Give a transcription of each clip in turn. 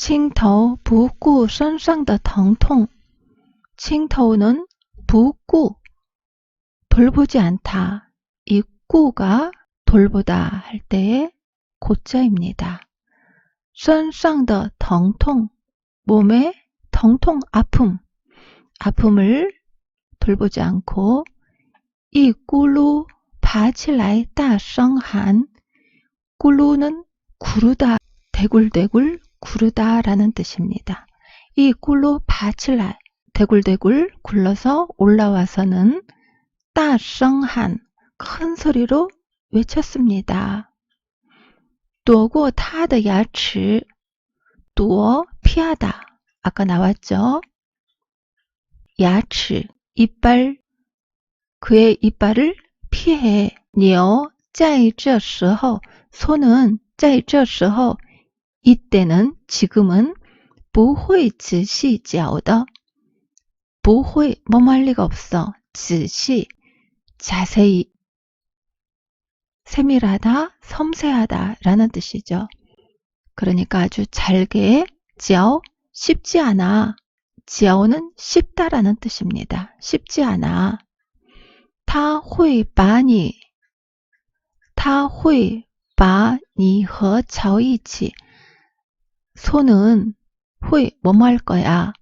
青头不顾身上的疼痛. 칭토는 붓고 돌보지 않다. 이 꾸가 돌보다 할 때의 고자입니다. 身上的 疼痛 몸의 疼痛 아픔 아픔을 돌보지 않고 이 꿀루 바치라이 따성한 꿀루는 구르다 대굴대굴 구르다라는 뜻입니다. 이 꿀루 바치라이 대굴대굴 굴러서 올라와서는 따성한 큰 소리로 외쳤습니다. 躲过 타의 야치 躲 피하다 아까 나왔죠? 야치 이빨 그의 이빨을 피해 牛在这时候 소는 在这时候 이때는 지금은 보호이츠 시지아오더 보호이 뭐할 리가 없어. 지시. 자세히 세밀하다 섬세하다 라는 뜻이죠. 그러니까 아주 잘게 지아오 쉽지 않아. 지아오는 쉽다라는 뜻입니다. 쉽지 않아. 타호이 바니 타호이 바니 허 차오이치. 소는 会 뭐뭐 할 거야.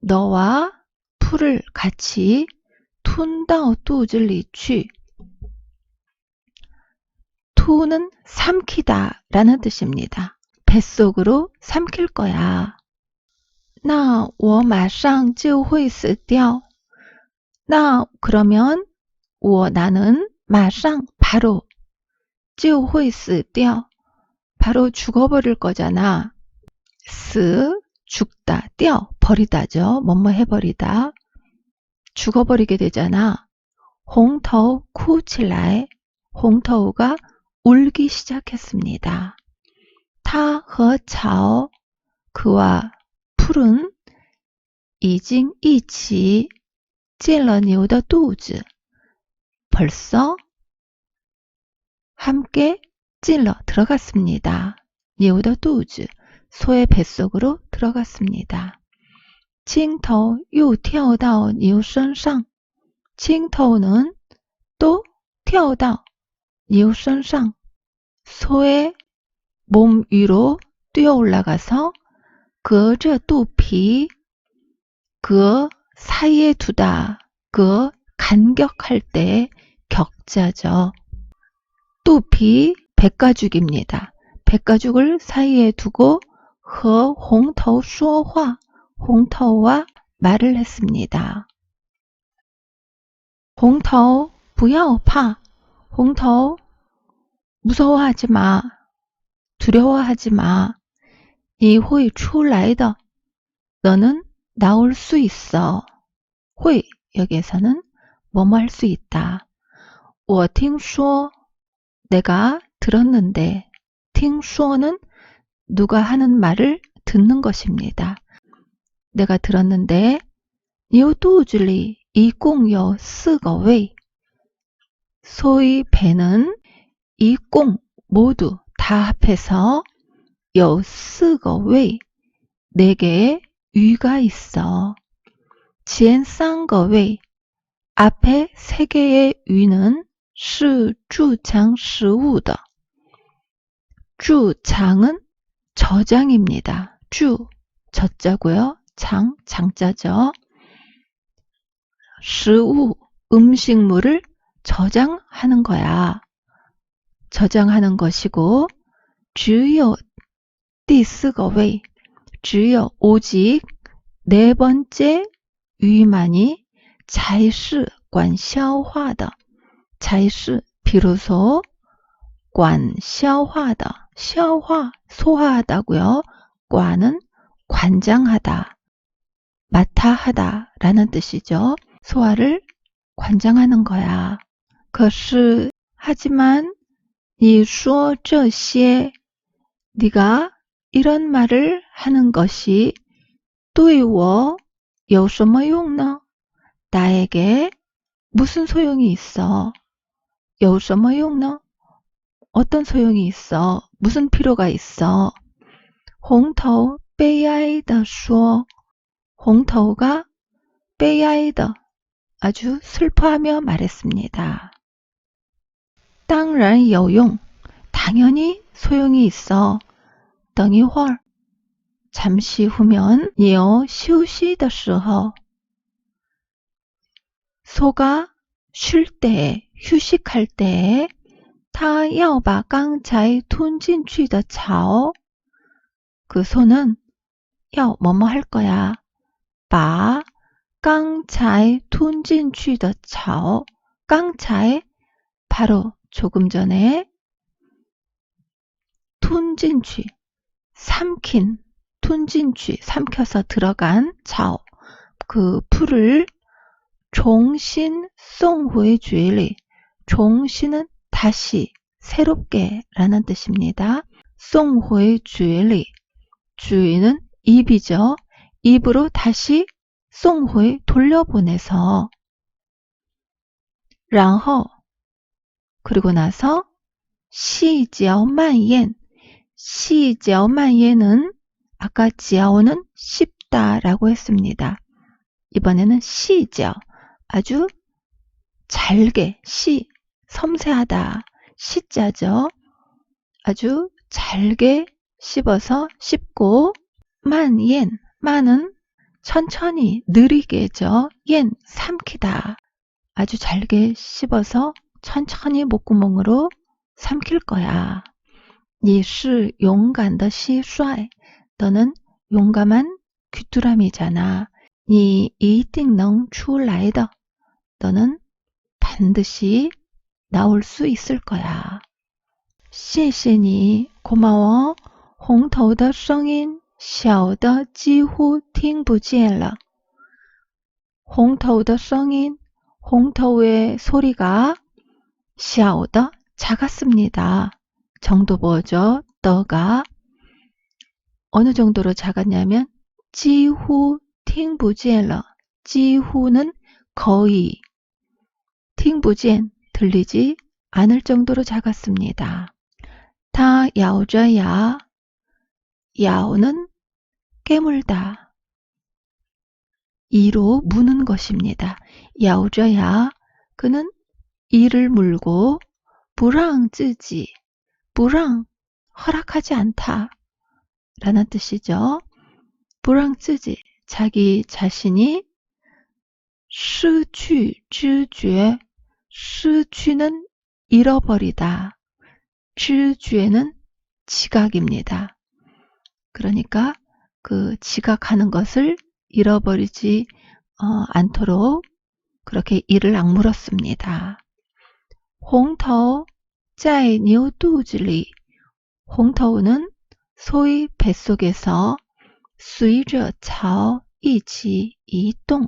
너와 풀을 같이 툰다오 뚜즐리去 투는 삼키다 라는 뜻입니다. 뱃속으로 삼킬 거야. 那我马上就会死掉.나 그러면 我 나는 马上 바로 就会死掉 바로 죽어버릴 거잖아. 스, 죽다, 뛰어, 버리다죠. 뭐뭐 해버리다. 죽어버리게 되잖아. 홍터우 쿠칠라에 홍터우가 울기 시작했습니다. 타허 차오 그와 푸른 이징 이치 찔러니우더 뚜즈 벌써 함께 찔러 들어갔습니다. 니우더 뚜즈 소의 뱃속으로 들어갔습니다. 칭터 유 튀어다오 니우선상 칭터는 또 튀어다오 니우선상 소의 몸 위로 뛰어 올라가서 그저 두피 그 사이에 두다 그 간격할 때 격자죠. 두피 백가죽입니다. 백가죽을 사이에 두고 허 홍터우 수어화 홍터우와 말을 했습니다. 홍터우 不要怕 홍터우 무서워하지 마. 두려워하지 마. 你会出来的. 너는 나올 수 있어. 会 여기에서는 뭐뭐 할 수 있다. 我听说 내가 들었는데 听说는 누가 하는 말을 듣는 것입니다. 내가 들었는데 牛肚子里一共有四个胃 소위 배는 이 꽁 모두 다 합해서 요 쓰거 웨이 네 개의 위가 있어. 지엔 쌍거 웨이 앞에 세 개의 위는 시 주장 시우다. 주장은 저장입니다. 주 저자고요. 장 장자죠. 시우 음식물을 저장하는 거야. 저장하는 것이고 只有第四个位只有 오직 네 번째 위만이 才是管消化的才是 비로소 管消化的 消化 소화하다고요. 관은 관장하다 맡아하다 라는 뜻이죠. 소화를 관장하는 거야. 可是 하지만 你说这些 네가 이런 말을 하는 것이 对我有什么用呢? 나에게 무슨 소용이 있어? 有什么用呢? 어떤 소용이 있어? 무슨 필요가 있어? 홍토 빼야이더 수어 홍토가 빼야이더 아주 슬퍼하며 말했습니다. 땅란 여용 당연히 소용이 있어. 덩이 홀 잠시 후면 이어 쉬우시더时候 소가 쉴 때, 휴식할 때에 他要把刚才吞进去的草, 그 소는 要 뭐뭐 할 거야. 把刚才吞进去的草, 刚才 바로 조금 전에 吞进去 삼킨 吞进去 삼켜서 들어간 草, 그 풀을 重新 송회嘴里 종신은 다시, 새롭게 라는 뜻입니다. 송호의 주일리. 주인은 입이죠. 입으로 다시 송호에 돌려보내서 랑허 그리고 나서 시지어만옌 시지어만옌은 아까 지아오는 쉽다라고 했습니다. 이번에는 시지어 아주 잘게 시 섬세하다 시자죠. 아주 잘게 씹어서 씹고 만옌 만은 천천히 느리게죠. 옌 삼키다 아주 잘게 씹어서 천천히 목구멍으로 삼킬 거야. 你是勇敢的蟋蟀. 너는 용감한 귀뚜라미잖아. 你一定能出来的. 너는 반드시 나올 수 있을 거야. 谢谢你, 고마워. 红头的声音小的几乎听不见了. 홍터의 声音, 홍터의 소리가 小的 작았습니다. 정도 뭐죠? 너가 어느 정도로 작았냐면 几乎 听不见了. 几乎는 거의 听不见 들리지 않을 정도로 작았습니다. 다 야오저야 야오는 깨물다. 이로 무는 것입니다. 야오저야 그는 이를 물고 불랑 쯔지 불랑 허락하지 않다 라는 뜻이죠. 불랑 쯔지 자기 자신이 失去知觉 수주는 잃어버리다. 주주에는 지각입니다. 그러니까 그 지각하는 것을 잃어버리지 어, 않도록 그렇게 이를 악물었습니다. 홍터 짜이 뉴두질리 홍터우는 소위 뱃속에서 수이저 차오 이치 이동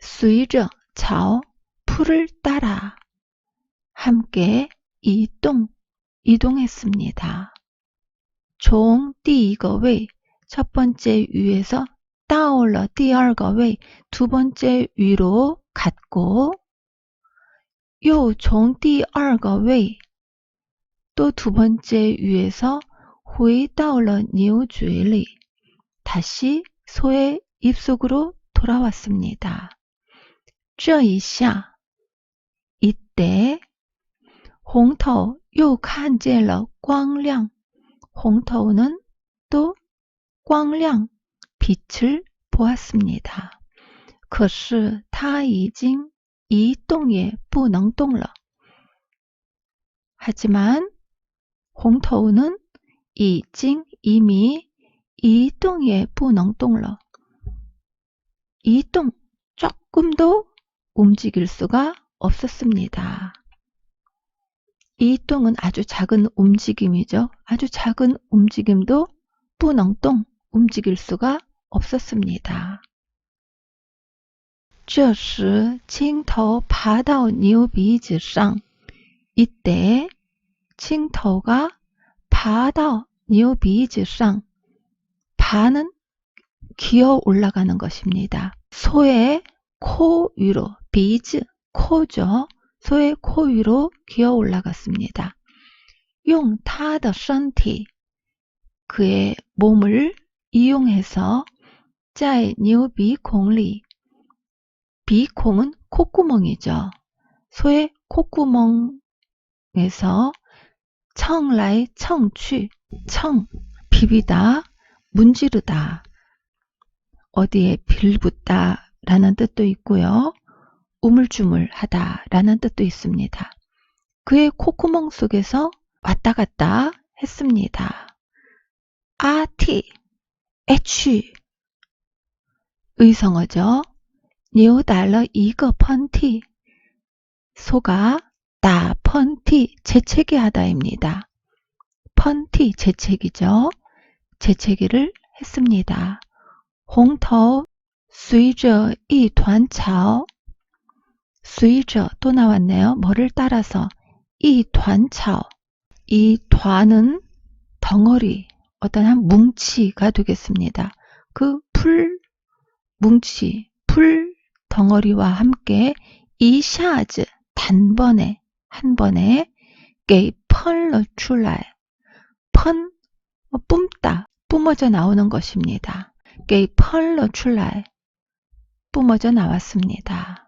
수이저 차오 풀을 따라 함께 이동 이동했습니다. 종 第一个位첫 번째 위에서 到了第二个位두 번째 위로 갔고 又从第二个位또 두 번째 위에서 回到了牛嘴里 다시 소의 입속으로 돌아왔습니다. 这一下 이때 红头又看见了光亮 홍터우는 또光亮 빛을 보았습니다. 可是他已经移动也不能动了. 하지만 홍터우는 已经 이미 이동에 不能动了. 이동 조금도 움직일 수가 없었습니다. 이동은 아주 작은 움직임이죠. 아주 작은 움직임도 不能动 움직일 수가 없었습니다. 这时青头爬到牛鼻子上 이때 칭터가 爬到牛鼻子上 파는 기어 올라가는 것입니다. 소의 코 위로 비즈 코죠. 소의 코 위로 기어 올라갔습니다. 용 타더 션티 그의 몸을 이용해서 짜의 뉴비 공리 비콩은 콧구멍이죠. 소의 콧구멍에서 청라의 청취, 청, 비비다, 문지르다, 어디에 빌붙다 라는 뜻도 있고요. 우물쭈물하다라는 뜻도 있습니다. 그의 콧구멍 속에서 왔다 갔다 했습니다. 아티, 에취 의성어죠. 니오 달러 이거 펀티 소가 나 펀티 재채기 하다입니다. 펀티 재채기죠. 재채기를 했습니다. 홍터 수이저 이团潮 随着또 나왔네요. 뭐를 따라서 이 단차오. 이 단은 덩어리, 어떤 한 뭉치가 되겠습니다. 그 풀 뭉치, 풀 덩어리와 함께 이 샤즈 단번에 한 번에 게이 펄러 출라에 펀 뭐 뿜다 뿜어져 나오는 것입니다. 게이 펄러 출라에 뿜어져 나왔습니다.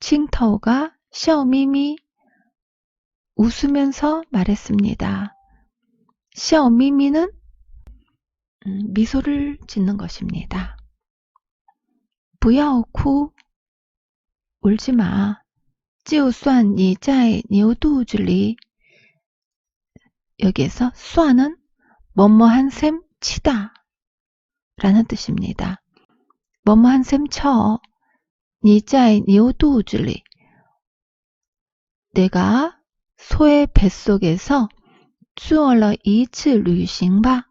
칭터우가 笑眯眯 웃으면서 말했습니다. 笑眯眯는 음, 미소를 짓는 것입니다. 不要哭 울지 마. 就算你在牛肚子里 여기에서 算은 뭐뭐한 셈 치다 라는 뜻입니다. 뭐뭐한 셈 쳐. 니자의 니오 도우줄리 내가 소의 뱃속에서 주얼러 이츠 류싱바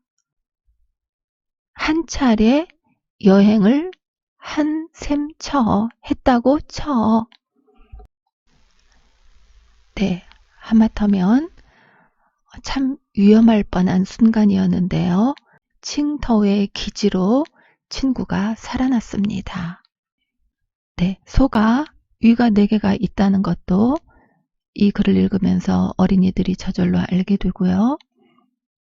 한 차례 여행을 한 셈 쳐 했다고 쳐. 네, 하마터면 참 위험할 뻔한 순간이었는데요. 칭터의 기지로 친구가 살아났습니다. 네, 소가 위가 네 개가 있다는 것도 이 글을 읽으면서 어린이들이 저절로 알게 되고요.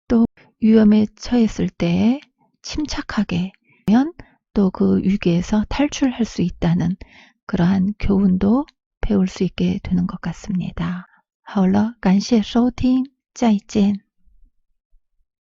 또 위험에 처했을 때 침착하게 하면 또 그 위기에서 탈출할 수 있다는 그러한 교훈도 배울 수 있게 되는 것 같습니다. 하울러 간시의 쇼팅 짜이젠